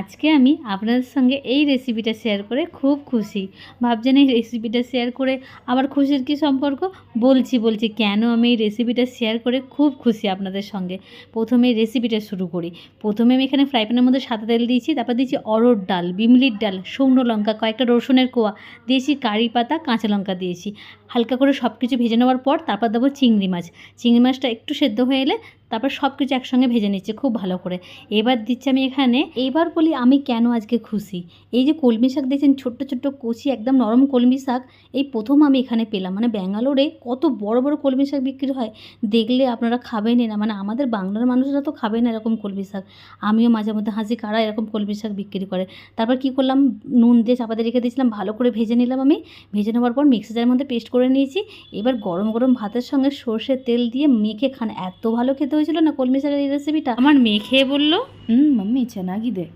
আজকে আমি আপনাদের সঙ্গে এই রেসিপিটা শেয়ার করে খুব খুশি। ভাবছেন এই রেসিপিটা শেয়ার করে আমার খুশির কি সম্পর্ক? বলছি বলছি, কেন আমি এই রেসিপিটা শেয়ার করে খুব খুশি আপনাদের সঙ্গে? প্রথমে রেসিপিটা শুরু করি। প্রথমে আমি এখানে ফ্রাই প্যানের মধ্যে সাদা তেল দিয়েছি, তারপর দিয়েছি অরড় ডাল, বিমলির ডাল, শুকনো লঙ্কা, কয়েকটা রসুনের কোয়া, দিয়েছি কারি পাতা, কাঁচা লঙ্কা দিয়েছি। হালকা করে সব কিছু ভেজে নেওয়ার পর তারপর দেবো চিংড়ি মাছ। চিংড়ি মাছটা একটু সেদ্ধ হয়ে এলে তারপর সব কিছু একসঙ্গে ভেজে নিচ্ছে, খুব ভালো করে। এবার দিচ্ছি আমি এখানে এইবার বলি আমি কেন আজকে খুশি? এই যে কলমি শাক দেখছেন, ছোট্ট ছোট্ট কচি, একদম নরম কলমি শাক, এই প্রথম আমি এখানে পেলাম। মানে ব্যাঙ্গালোরে কত বড় বড় কলমি শাক বিক্রি হয়, দেখলে আপনারা খাবেনই না। মানে আমাদের বাংলার মানুষরা তো খাবে না এরকম কলমি শাক। আমিও মাঝে মধ্যে হাসি কারা এরকম কলমি শাক বিক্রি করে। তারপর কি করলাম? নুন দিয়ে চাপাতে রেখে দিয়েছিলাম, ভালো করে ভেজে নিলাম আমি। ভেজে নেওয়ার পর মিক্সারের মধ্যে পেস্ট করে নিয়েছি। এবার গরম গরম ভাতের সঙ্গে সর্ষের তেল দিয়ে মেখে খান। এত ভালো খেতে হয়েছিল না কলমি শাকের এই রেসিপিটা আমার মেয়ে খেয়ে বলল হুম মাম্মি চেনা চেনাগিদে হ্যাঁ।